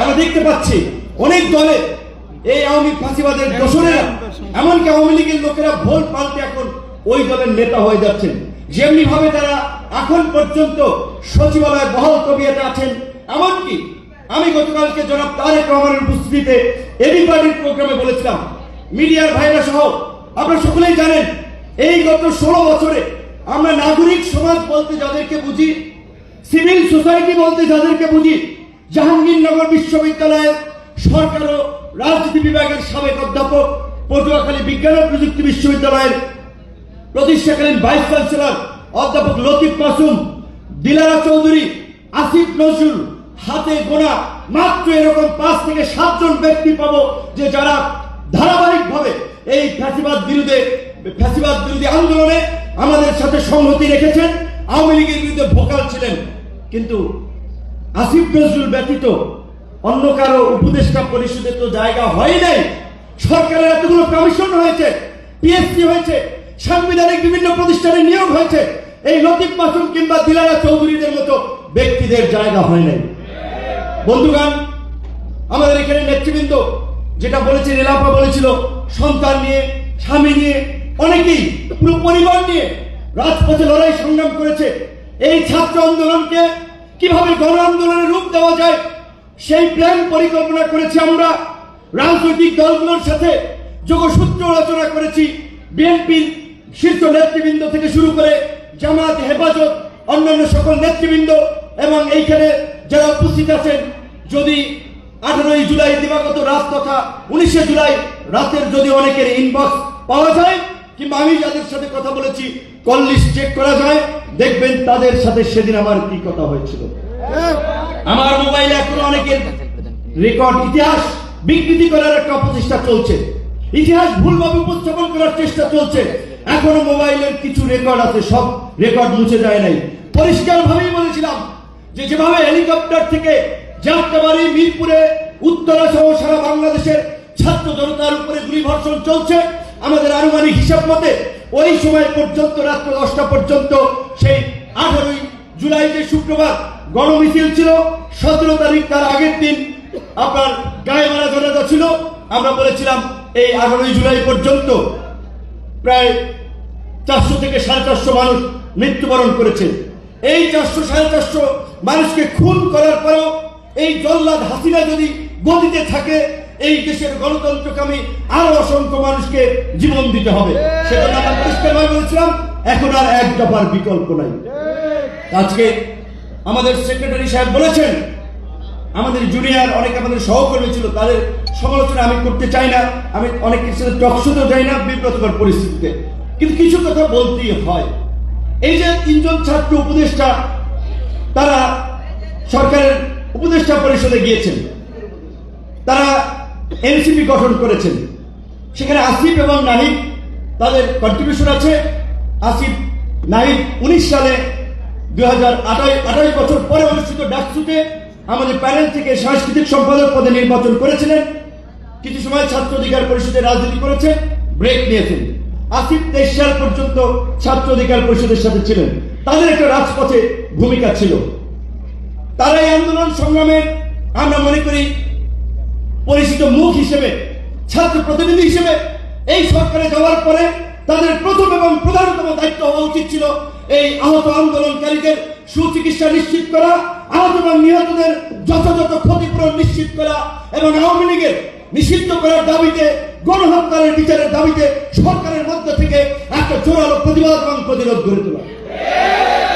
আমরা দেখতে পাচ্ছি অনেক দলে এই আওয়ামী ফাঁসিবাদের দোষরেরা, এমনকি আওয়ামী লীগের লোকেরা ভোট পাল্টে এখন ওই দলের নেতা হয়ে যাচ্ছেন। যেমনি ভাবে তারা এখন পর্যন্ত সচিবালয়ে বহল তবিয়াতে আছেন, এমনকি আমি গতকালকে জনাব তারেক রহমানের উপস্থিতিতে এবি পার্টির প্রোগ্রামে বলেছিলাম, মিডিয়ার ভাইরা সহ আপনারা সকলেই জানেন, এই গত ষোলো বছরে আমরা নাগরিক সমাজ বলতে যাদেরকে বুঝি, সিভিল সোসাইটি বলতে যাদেরকে বুঝি জাহাঙ্গীরনগর বিশ্ববিদ্যালয়ের সরকার ও রাজনীতি বিভাগের সাবেক অধ্যাপক পটুয়াখালী বিজ্ঞান ও প্রযুক্তি বিশ্ববিদ্যালয়ের প্রতিষ্ঠাকালীন ভাইস চ্যান্সেলর অধ্যাপক লতিফ মাসুম, দিলারা চৌধুরী, আসিফ নজরুল, হাতে গোনা, মাত্র এরকম পাঁচ থেকে সাতজন ব্যক্তি পাবো যে যারা ধারাবাহিকভাবে এই ফ্যাসিবাদ বিরুদ্ধে, ফ্যাসিবাদ বিরোধী আন্দোলনে আমাদের সাথে সংহতি রেখেছেন, আওয়ামী লীগের বিরুদ্ধে ভোকাল ছিলেন। কিন্তু আসিফ নজরুল ব্যতীত অন্য কারও উপদেষ্টা পরিষদে তো জায়গা হয় নাই। সরকারের এতগুলো কমিশন হয়েছে পিএসসি হয়েছে, সাংবিধানিক বিভিন্ন প্রতিষ্ঠানে নিয়োগ হয়েছে। এই লতিফ মাসুম কিংবা দিলারা চৌধুরীদের মতো ব্যক্তিদের জায়গা হয় নাই। বন্ধুগান আমাদের এখানে নেতৃবৃন্দ যেটা বলেছে রেলাপা বলেছিল, সন্তান নিয়ে, স্বামী নিয়ে, অনেকেই পুরো পরিবার নিয়ে রাজপথে লড়াই সংগ্রাম করেছে। এই ছাত্র আন্দোলনকে কীভাবে গণ আন্দোলনের রূপ দেওয়া যায়, সেই প্ল্যান পরিকল্পনা করেছি আমরা। রাজনৈতিক দলগুলোর সাথে যোগসূত্র রচনা করেছি। বিএনপির শীর্ষ নেতৃবৃন্দ থেকে শুরু করে জামাত, হেফাজত, অন্যান্য সকল নেতৃবৃন্দ এবং এইখানে যারা উপস্থিত আছেন, যদি আঠারোই জুলাই দিবাগত রাত তথা উনিশে জুলাই রাতের যদি অনেকের ইনবক্স পাওয়া যায় কিংবা আমি যাদের সাথে কথা বলেছি কল লিস্ট চেক করা যায়, দেখবেন তাদের সাথে সেদিন আমার কি কথা হয়েছিল। আমার মোবাইলে এখনও অনেকের রেকর্ড ইতিহাস বিকৃতি করার একটা অপচেষ্টা চলছে। ইতিহাস ভুলভাবে উপস্থাপন করার চেষ্টা চলছে। এখনও মোবাইলের কিছু রেকর্ড আছে, সব রেকর্ড মুছে যায় নাই। পরিষ্কার ভাবেই বলেছিলাম যে যেভাবে হেলিকপ্টার থেকে যাত্রাবাড়ি, মিরপুরে, উত্তরা সহ সারা বাংলাদেশের ছাত্র জনতার উপরে গুলি বর্ষণ চলছে আমাদের আনুমানিক হিসাব মতে, ওই সময় পর্যন্ত, রাত্র দশটা পর্যন্ত, সেই আঠারোই জুলাই যে শুক্রবার গণমিছিল ছিল, সতেরো তারিখ তার আগের দিন আপনার গায়ে মারা জনতা ছিল। আমরা বলেছিলাম, এই আঠারোই জুলাই পর্যন্ত প্রায় চারশো থেকে সাড়ে চারশো মানুষ মৃত্যুবরণ করেছে। এই চারশো সাড়ে চারশো মানুষকে খুন করার পরেও এই জল্লাদ হাসিনা যদি গদিতে থাকে এই দেশের গণতন্ত্রকামী আরও অসংখ্য মানুষকে জীবন দিতে হবে। সেটা আমরা পরিষ্কারভাবে বলেছিলাম, এখন আর এক দফার বিকল্প নাই। আজকে আমাদের সেক্রেটারি সাহেব বলেছেন, আমাদের জুনিয়র, অনেক আমাদের সহকর্মী ছিল, তাদের সমালোচনা আমি করতে চাই না। আমি অনেক কিছু টকশোতেও যাই না বিব্রতকর পরিস্থিতিতে। কিন্তু কিছু কথা বলতেই হয়। এই যে তিনজন ছাত্র উপদেষ্টা, তারা সরকারের উপদেষ্টা পরিষদে গিয়েছেন। এনসিপি গঠন করেছেন। সেখানে আসিফ এবং নাহিদ তাদের কন্ট্রিবিউশন আছে। আসিফ, নাহিদ উনিশ সালে দুই হাজার আঠাশ বছর পরে অনুষ্ঠিত ডাকসুতে আমাদের প্যানেল থেকে সাংস্কৃতিক সম্পাদক পদে নির্বাচন করেছিলেন। কিছু সময় ছাত্র অধিকার পরিষদে রাজনীতি করেছে ব্রেক নিয়েছেন। আসিফ তেইশ সাল পর্যন্ত ছাত্র অধিকার পরিষদের সাথে ছিলেন। তাদের একটা রাজপথে ভূমিকা ছিল। তারা এই আন্দোলন সংগ্রামের, আমরা মনে করি পরিচিত মুখ হিসেবে, ছাত্র প্রতিনিধি হিসেবে এই সরকারে যাওয়ার পরে তাদের প্রথম এবং প্রধানতম দায়িত্ব হওয়া উচিত ছিল এই আহত আন্দোলনকারীদের সুচিকিৎসা নিশ্চিত করা, আহত এবং নিহতদের যথাযথ ক্ষতিপূরণ নিশ্চিত করা এবং আওয়ামী লীগের নিষিদ্ধ করার দাবিতে, গণহত্যার বিচারের দাবিতে সরকারের মধ্য থেকে একটা জোরালো প্রতিবাদ এবং প্রতিরোধ গড়ে তোলা।